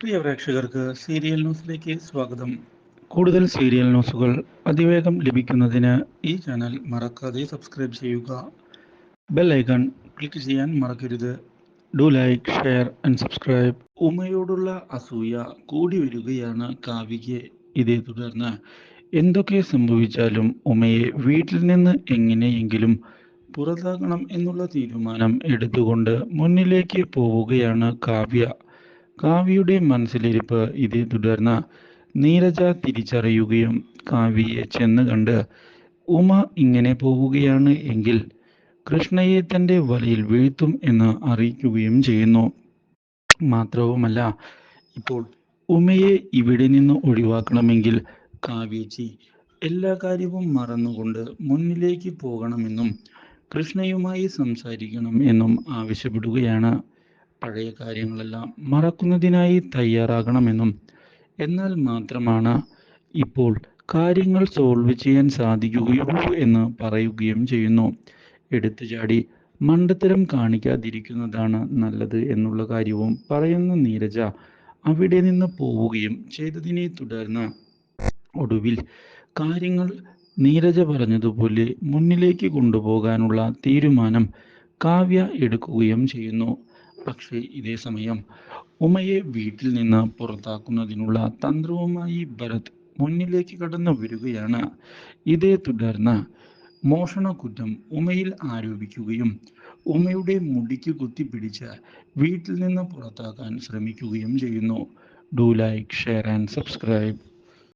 പ്രിയ പ്രേക്ഷകർക്ക് സീരിയൽ ന്യൂസിലേക്ക് സ്വാഗതം. കൂടുതൽ സീരിയൽ ന്യൂസുകൾ അതിവേഗം ലഭിക്കുന്നതിന് ഈ ചാനൽ മറക്കാതെ സബ്സ്ക്രൈബ് ചെയ്യുക. ബെൽ ഐക്കൺ ക്ലിക്ക് ചെയ്യാൻ മറക്കരുത്. Do like share and subscribe. ഉമയോടുള്ള അസൂയ കൂടി വരികയാണ് കാവ്യയ്ക്ക്. ഇതേ തുടർന്ന് എന്തൊക്കെ സംഭവിച്ചാലും ഉമയെ വീട്ടിൽ നിന്ന് എങ്ങനെയെങ്കിലും പുറത്താക്കണം എന്നുള്ള തീരുമാനം എടുത്തുകൊണ്ട് മുന്നിലേക്ക് പോവുകയാണ് കാവ്യ. കാവ്യയുടെ മനസ്സിലിരിപ്പ് ഇതേ തുടർന്ന് നീരജ തിരിച്ചറിയുകയും കാവ്യയെ ചെന്ന് കണ്ട് ഉമ ഇങ്ങനെ പോവുകയാണ് എങ്കിൽ കൃഷ്ണയെ തന്റെ വലയിൽ വീഴ്ത്തും എന്ന് അറിയിക്കുകയും ചെയ്യുന്നു. മാത്രവുമല്ല ഇപ്പോൾ ഉമയെ ഇവിടെ നിന്ന് ഒഴിവാക്കണമെങ്കിൽ കാവ്യജി എല്ലാ കാര്യവും മറന്നുകൊണ്ട് മുന്നിലേക്ക് പോകണമെന്നും കൃഷ്ണയുമായി സംസാരിക്കണം എന്നും ആവശ്യപ്പെടുകയാണ്. പഴയ കാര്യങ്ങളെല്ലാം മറക്കുന്നതിനായി തയ്യാറാകണമെന്നും എന്നാൽ മാത്രമാണ് ഇപ്പോൾ കാര്യങ്ങൾ സോൾവ് ചെയ്യാൻ സാധിക്കുകയുള്ളൂ എന്ന് പറയുകയും ചെയ്യുന്നു. എടുത്തു ചാടി മണ്ടത്തരം കാണിക്കാതിരിക്കുന്നതാണ് നല്ലത് എന്നുള്ള കാര്യവും പറയുന്ന നീരജ അവിടെ നിന്ന് പോവുകയും ചെയ്തതിനെ തുടർന്ന് ഒടുവിൽ കാര്യങ്ങൾ നീരജ പറഞ്ഞതുപോലെ മുന്നിലേക്ക് കൊണ്ടുപോകാനുള്ള തീരുമാനം കാവ്യ എടുക്കുകയും ചെയ്യുന്നു. പക്ഷേ ഇതേ സമയം ഉമയെ വീട്ടിൽ നിന്ന് പുറത്താക്കുന്നതിനുള്ള തന്ത്രവുമായി ഭരത് മുന്നിലേക്ക് കടന്നു വരികയാണ്. ഇതേ തുടർന്ന് മോഷണ കുറ്റം ഉമയിൽ ആരോപിക്കുകയും ഉമയുടെ മുടിക്ക് കുത്തിപ്പിടിച്ച് വീട്ടിൽ നിന്ന് പുറത്താക്കാൻ ശ്രമിക്കുകയും ചെയ്യുന്നു. Do like share and subscribe